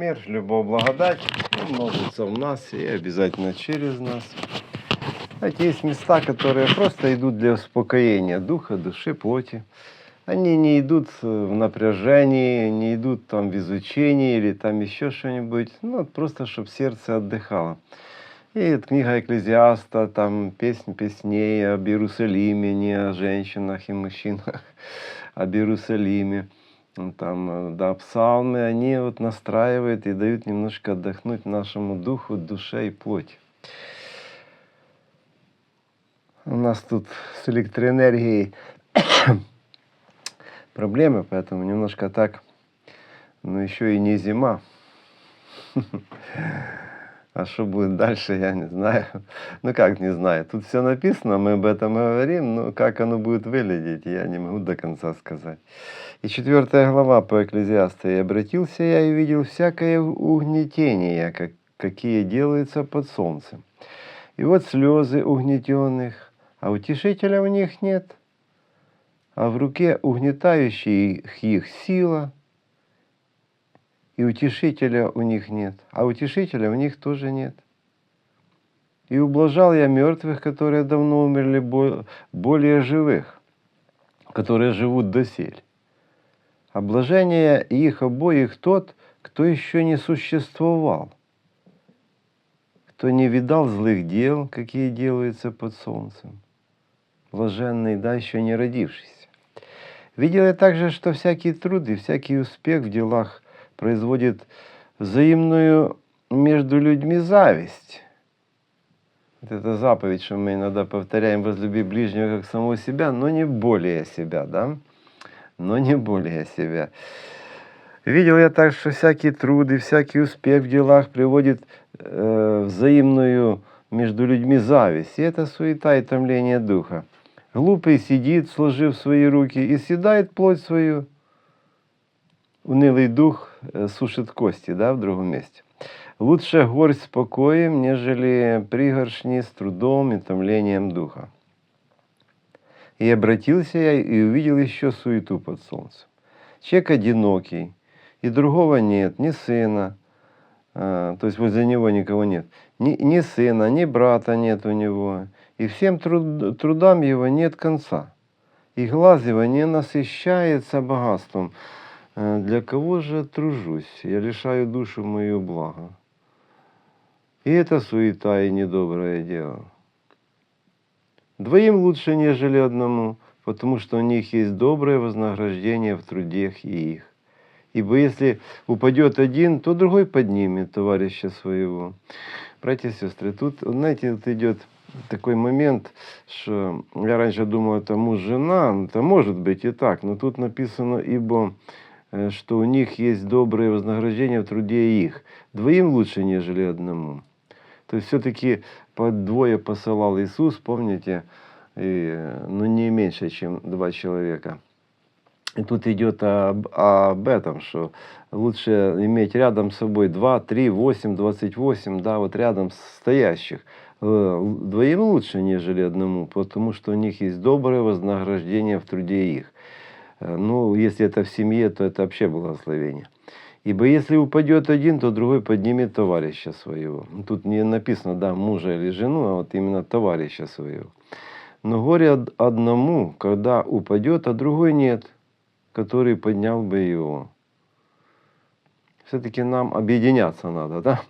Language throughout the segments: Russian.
Мир, любовь, благодать множится в нас и обязательно через нас. Знаете, есть места, которые просто идут для успокоения духа, души, плоти. Они не идут э, в напряжении, не идут там в изучении или там еще что-нибудь. Ну, просто, чтобы сердце отдыхало. И вот книга Экклезиаста, там песнь песней об Иерусалиме, не о женщинах и мужчинах, об Иерусалиме. Ну, Там, э, да, псалмы, они вот настраивают и дают немножко отдохнуть нашему духу, душе и плоти. У нас тут с электроэнергией проблемы, поэтому немножко так, но еще и не зима. А что будет дальше, я не знаю. Ну как не знаю, тут все написано, мы об этом говорим, но как оно будет выглядеть, я не могу до конца сказать. И четвертая глава по Экклезиасту. «И обратился я и видел всякое угнетение, как, какие делаются под солнцем. И вот слезы угнетенных, а утешителя у них нет, а в руке угнетающих их сила, и утешителя у них нет, а утешителя у них тоже нет. И ублажал я мертвых, которые давно умерли, бо- более живых, которые живут досель. А блажение их обоих тот, кто еще не существовал, кто не видал злых дел, какие делаются под солнцем, блаженный, да, еще не родившийся. Видел я также, что всякий труд и всякий успех в делах производит взаимную между людьми зависть. Это заповедь, что мы иногда повторяем, возлюби ближнего как самого себя, но не более себя, да? Но не более себя. Видел я так, что всякий труд и всякий успех в делах приводит э, взаимную между людьми зависть. И это суета и томление духа. Глупый сидит, сложив свои руки, и съедает плоть свою. Унылый дух э, сушит кости, да, в другом месте. Лучше горсть покоем, нежели пригоршни с трудом и томлением духа. И обратился я и увидел еще суету под солнцем. Человек одинокий, и другого нет, ни сына, а, то есть возле него никого нет, ни, ни сына, ни брата нет у него, и всем труд- трудам его нет конца. И глаз его не насыщается богатством. Для кого же тружусь? Я лишаю душу мою блага. И это суета и недоброе дело. Двоим лучше, нежели одному, потому что у них есть доброе вознаграждение в трудах и их. Ибо если упадет один, то другой поднимет товарища своего. Братья и сестры, тут, знаете, вот идет такой момент, что я раньше думал, это муж, жена, ну, это может быть и так, но тут написано, ибо что у них есть доброе вознаграждение в труде их. Двоим лучше, нежели одному. То есть все-таки по двое посылал Иисус, помните, и, э, ну не меньше, чем два человека. И тут идет об, об этом, что лучше иметь рядом с собой 2, 3, 8, 28, да, вот рядом стоящих. Э, Двоим лучше, нежели одному, потому что у них есть доброе вознаграждение в труде их. Э, Ну, если это в семье, то это вообще благословение. Ибо если упадет один, то другой поднимет товарища своего. Ну, Тут не написано, да, мужа или жену, а вот именно товарища своего. Но горе од- одному, когда упадет, а другой нет, который поднял бы его. Все-таки нам объединяться надо, да?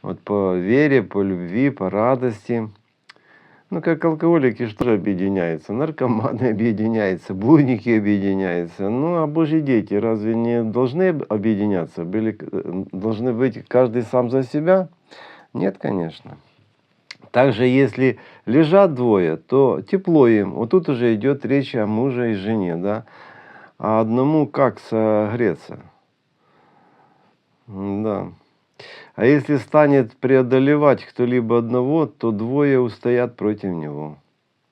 Вот по вере, по любви, по радости. Ну, как алкоголики, что же объединяются? Наркоманы объединяются, блудники объединяются. Ну, а Божьи дети разве не должны об- объединяться? Были, э, должны быть каждый сам за себя? Нет, конечно. Также, если лежат двое, то тепло им. Вот тут уже идет речь о муже и жене, да? А одному как согреться? Да. А если станет преодолевать кто-либо одного, то двое устоят против него.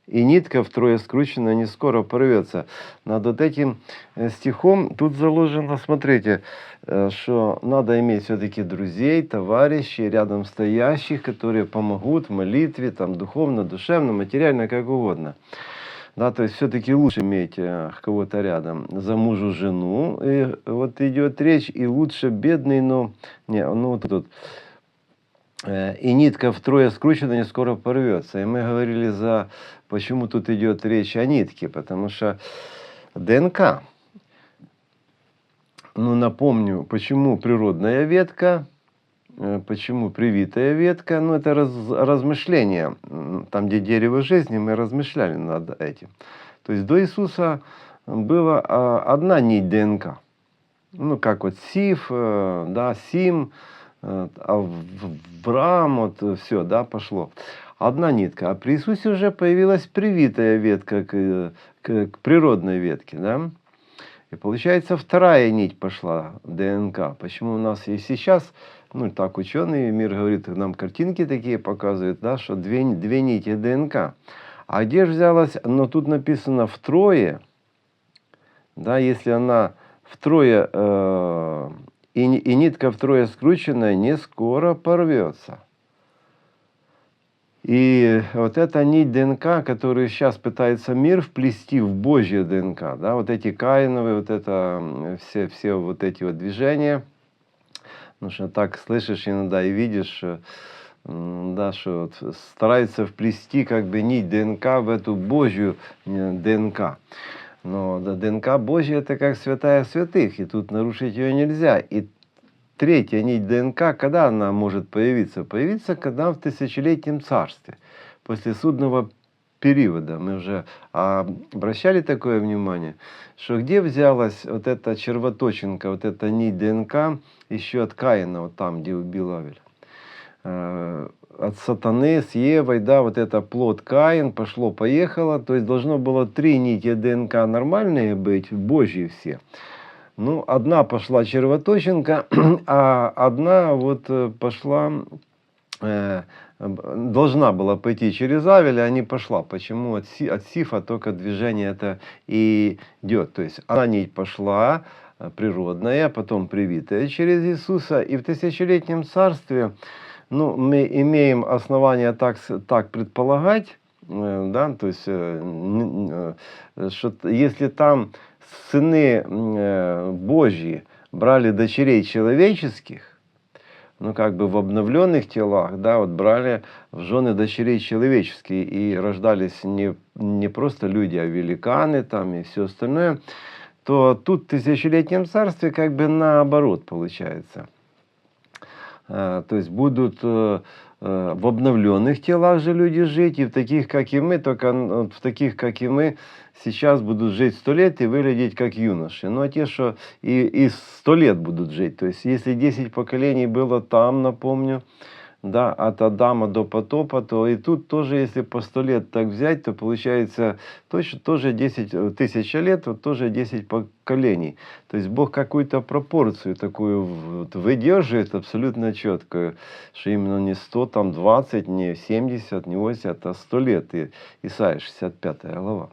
И нитка втрое скручена не скоро порвется. Над вот этим э, стихом тут заложено, смотрите, э, что надо иметь все-таки друзей, товарищей, рядом стоящих, которые помогут в молитве, там, духовно, душевно, материально, как угодно. Да, то есть все-таки лучше иметь э, кого-то рядом, за мужу жену. И вот идет речь, и лучше бедный, но... Не, ну вот тут. э, И нитка втрое скручена, не скоро порвется. И мы говорили за... Почему тут идет речь о нитке? Потому что ДНК. Ну, напомню, почему природная ветка, почему привитая ветка. Ну, это раз, размышления. М, Там, где дерево жизни, мы размышляли над этим. То есть до Иисуса была а, одна нить ДНК. Ну, как вот Сиф, э, да, Сим, э, Авраам, вот все, да, пошло. Одна нитка. А при Иисусе уже появилась привитая ветка к, к- к природной ветке, да. И получается вторая нить пошла, ДНК. Почему у нас и сейчас, ну так ученый мир говорит, нам картинки такие показывают, да, что две, две нити ДНК. А где же взялась, но тут написано втрое, да, если она втрое, э, и, и нитка втрое скрученная, не скоро порвется. И вот эта нить ДНК, которую сейчас пытается мир вплести в Божье ДНК, да, вот эти каиновые, вот это все, все вот эти вот движения, потому что так слышишь иногда и видишь, э, да, что вот старается вплести как бы нить ДНК в эту Божью э, ДНК. Но да, ДНК Божья это как святая святых, и тут нарушить ее нельзя. И третья нить ДНК, когда она может появиться? Появиться, когда в тысячелетнем царстве, после судного периода. Мы уже а, обращали такое внимание, что где взялась вот эта червоточинка, вот эта нить ДНК еще от Каина, вот там, где убил Авель. Э, От сатаны с Евой, да, вот это плод Каин, пошло-поехало. То есть должно было три нити ДНК нормальные быть, божьи все. Ну, одна пошла червоточинка, а одна вот э, пошла, должна была пойти через Авеля, а не пошла. Почему от, Си- от Сифа только движение это и идет. То есть одна нить пошла, э, природная, потом привитая через Иисуса. И в тысячелетнем царстве ну, мы имеем основания так, так предполагать, э, да, то есть, э, э, что если там сыны э, Божьи брали дочерей человеческих, ну, как бы в обновленных телах, да, вот брали в жены дочерей человеческие и рождались не, не просто люди, а великаны там и все остальное, то тут в тысячелетнем царстве как бы наоборот получается. А, То есть будут э, в обновленных телах же люди жить, и в таких, как и мы, только вот в таких, как и мы, сейчас будут жить сто лет и выглядеть как юноши. Ну, а те, что и, и сто лет будут жить. То есть, если 10 поколений было там, напомню, да, от Адама до потопа, то и тут тоже, если по сто лет так взять, то получается точно, тоже 10 тысяч лет, вот тоже 10 поколений. То есть Бог какую-то пропорцию такую вот выдерживает абсолютно четкую, что именно не 100, там 20, не 70, не 80, а 100 лет. И Исайя 65 глава.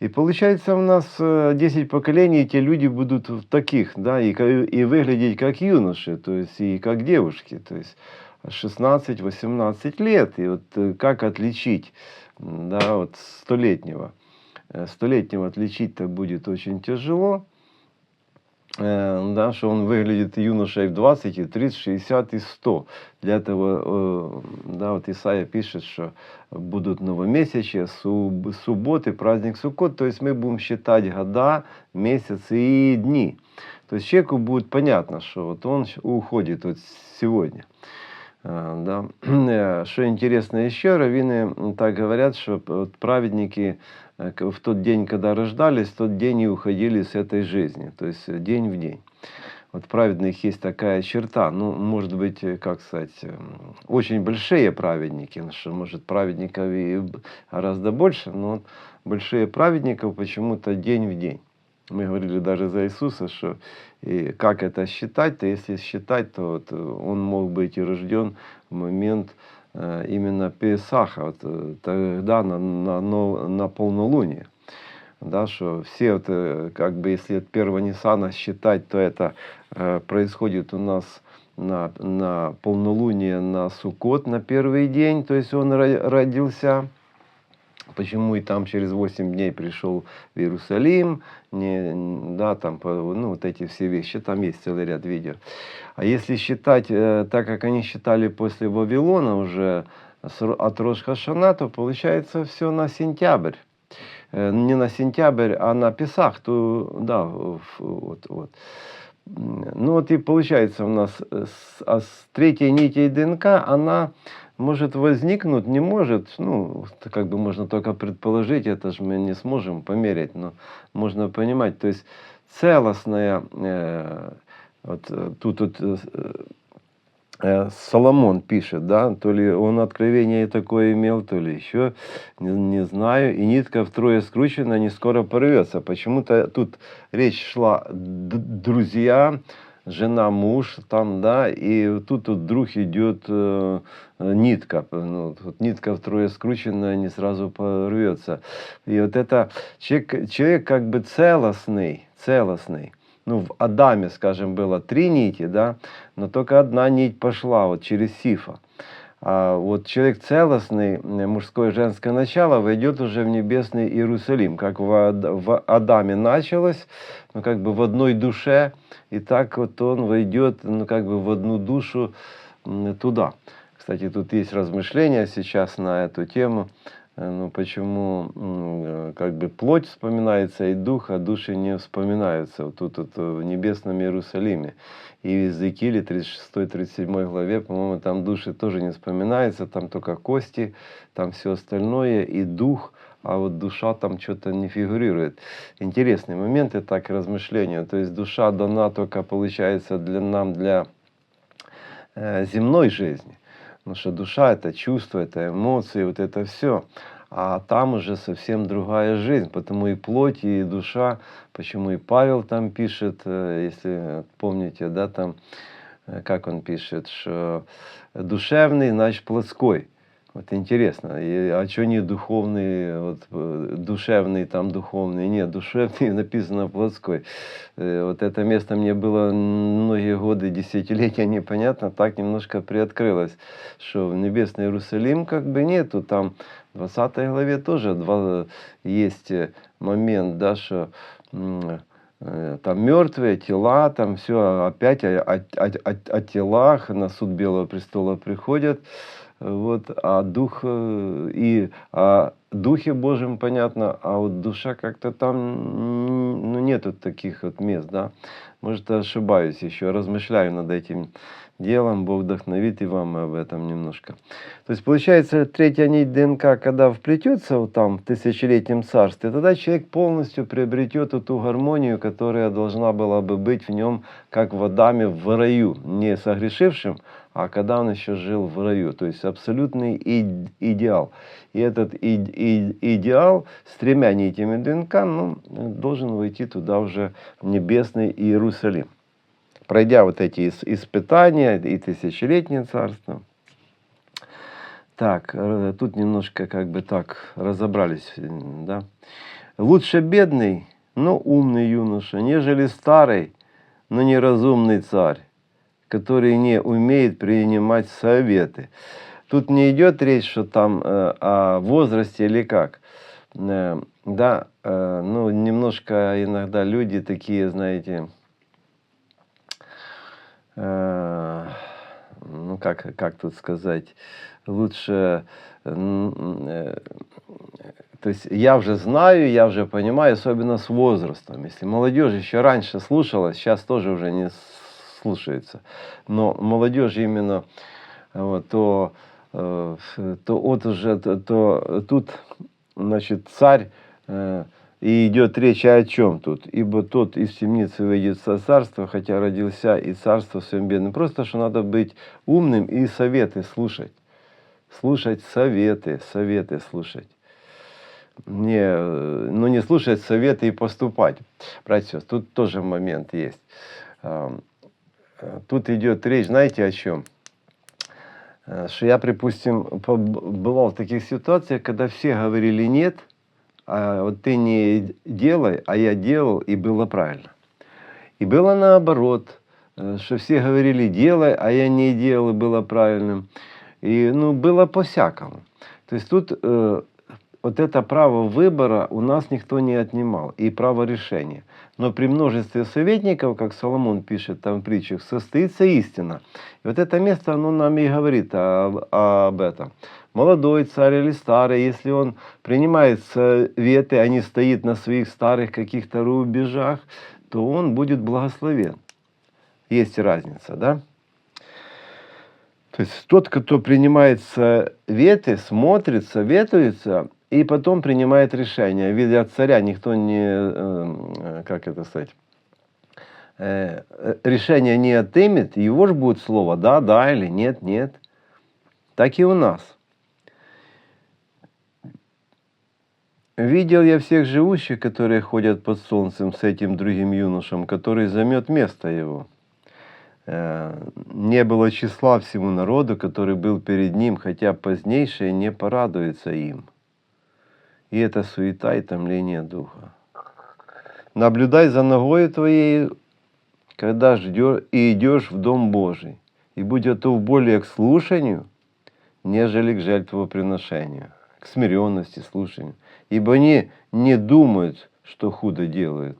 И получается у нас э, 10 поколений, эти люди будут в таких, да, и, и выглядеть как юноши, то есть и как девушки, то есть 16-18 лет. И вот э, как отличить, да, вот столетнего? Э, Столетнего отличить-то будет очень тяжело, э, да, что он выглядит юношей в 20, и 30, 60 и 100. Для этого, да, вот Исаия пишет, что будут новомесячья, суб- субботы, праздник Суккот, то есть мы будем считать года, месяцы и дни. То есть человеку будет понятно, что вот он уходит вот сегодня. А, Да. Э, Что интересно еще, раввины м, так говорят, что праведники э, в тот день, когда рождались, в тот день и уходили с этой жизни, то есть э, день в день. Вот праведных есть такая черта, ну, может быть, э, как сказать, очень большие праведники, ну, что, может, праведников и гораздо больше, но большие праведников почему-то день в день. Мы говорили даже за Иисуса, что и как это считать, то если считать, то вот э, он мог быть и рожден в момент э, именно Песаха, вот, э, тогда на, на, на полнолуние. Да, что все, вот, как бы, если от первого Ниссана считать, то это происходит у нас на, на полнолуние, на Суккот, на первый день, то есть он ро- родился. Почему и там через 8 дней пришел в Иерусалим, не, да, там, ну, вот эти все вещи, там есть целый ряд видео. А если считать, э, так как они считали после Вавилона уже от Рошхашана, то получается все на сентябрь. Э, Не на сентябрь, а на Песах, то, да, вот, вот. Ну вот и получается у нас э, с, а с третьей нитей ДНК она может возникнуть, не может, ну, как бы можно только предположить, это же мы не сможем померить, но можно понимать, то есть целостная, э, вот э, тут вот э, э, Соломон пишет, да, то ли он откровение такое имел, то ли еще, не, не знаю, и нитка втрое скручена, не скоро порвется. Почему-то тут речь шла д- друзья, жена, муж, там, да, и тут вот вдруг идет э, нитка, ну, вот нитка втрое скрученная, не сразу порвется. И вот это человек, человек как бы целостный, целостный. Ну, в Адаме, скажем, было три нити, да, но только одна нить пошла вот через Сифа. А вот человек целостный, мужское и женское начало, войдет уже в небесный Иерусалим, как в, Ад- в Адаме началось, ну как бы в одной душе, и так вот он войдет, ну как бы в одну душу туда. Кстати, тут есть размышления сейчас на эту тему, ну почему э, как бы плоть вспоминается и дух, а души не вспоминаются. Вот тут вот в небесном Иерусалиме. И в Иезекииле 36-37 главе, по-моему, там души тоже не вспоминается, там только кости, там все остальное и дух, а вот душа там что-то не фигурирует. Интересный момент и так размышления. То есть душа дана только, получается, для нам, для э, земной жизни. Потому что душа это чувство, это эмоции, вот это все. А там уже совсем другая жизнь. Потому и плоть, и душа, почему и Павел там пишет, э, если помните, да, там, э, как он пишет, что душевный, значит, плотской. Вот интересно, и, а что не духовный, вот, э, душевный, там духовный? Нет, душевный написано плотской. Э, Вот это место мне было многие годы, десятилетия непонятно, так немножко приоткрылось, что в Небесный Иерусалим как бы нету, там в 20 главе тоже два, есть э, момент, да, что там мертвые тела, там все опять о, о- о- о- о телах на суд Белого престола приходят, вот, а дух э, и о Духе Божьем понятно, а вот душа как-то там ну, нету таких вот мест, да. Может, ошибаюсь еще, размышляю над этим делом, Бог вдохновит и вам об этом немножко. То есть, получается, третья нить ДНК, когда вплетется вот там в тысячелетнем царстве, тогда человек полностью приобретет эту гармонию, которая должна была бы быть в нем, как в Адаме в раю, не согрешившим, а когда он еще жил в раю. То есть абсолютный идеал. И этот идеал с тремя нитями ДНК ну, должен войти туда уже в небесный Иерусалим. Пройдя вот эти ис- испытания и тысячелетнее царство. Так, э, тут немножко как бы так разобрались, э, да. Лучше бедный, но умный юноша, нежели старый, но неразумный царь, который не умеет принимать советы. Тут не идет речь, что там э, о возрасте или как. Э, да, э, ну немножко иногда люди такие, знаете, э, ну как, как тут сказать, лучше, м, э, то есть я уже знаю, я уже понимаю, особенно с возрастом. Если молодежь еще раньше слушалась, сейчас тоже уже не слушается. Но молодежь именно, то, э, то вот уже, то, то тут, значит, царь, э, и идет речь о чем тут? Ибо тот из темницы выйдет со царства, хотя родился и царство в бедном. Просто, что надо быть умным и советы слушать. Слушать советы, советы слушать. Не, ну не слушать советы и поступать. Братья, тут тоже момент есть. Тут идет речь, знаете, о чем? Э, Что я, припустим, бывал в таких ситуациях, когда все говорили нет, а вот ты не делай, а я делал, и было правильно. И было наоборот, э, что все говорили делай, а я не делал, и было правильным. И ну, было по-всякому. То есть тут э, вот это право выбора у нас никто не отнимал, и право решения. Но при множестве советников, как Соломон пишет там в притчах, состоится истина. И вот это место, оно нам и говорит об, об этом. Молодой царь или старый, если он принимает советы, а не стоит на своих старых каких-то рубежах, то он будет благословен. Есть разница, да? То есть тот, кто принимает советы, смотрит, советуется, и потом принимает решение. Ведь от царя никто не, э, как это сказать, э, решение не отымет, его же будет слово да, да или нет, нет. Так и у нас. Видел я всех живущих, которые ходят под солнцем с этим другим юношем, который займет место его. Э, не было числа всему народу, который был перед ним, хотя позднейшее не порадуется им. И это суета и томление духа. Наблюдай за ногой твоей, когда ждешь и идешь в Дом Божий, и будь готов более к слушанию, нежели к жертвоприношению, к смиренности, слушанию. Ибо они не думают, что худо делают.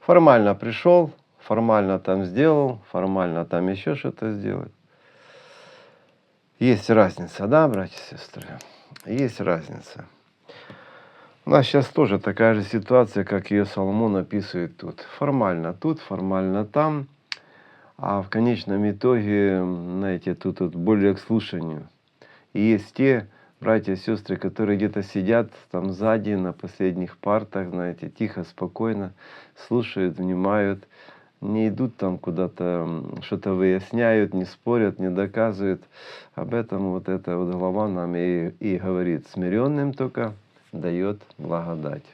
Формально пришел, формально там сделал, формально там еще что-то сделать. Есть разница, да, братья и сестры? Есть разница. У нас сейчас тоже такая же ситуация, как ее Соломон описывает тут. Формально тут, формально там, а в конечном итоге, знаете, тут, тут более к слушанию. И есть те братья и сестры, которые где-то сидят там сзади на последних партах, знаете, тихо, спокойно слушают, внимают, не идут там куда-то, что-то выясняют, не спорят, не доказывают. Об этом вот эта вот глава нам и, и говорит. Смиренным только дает благодать.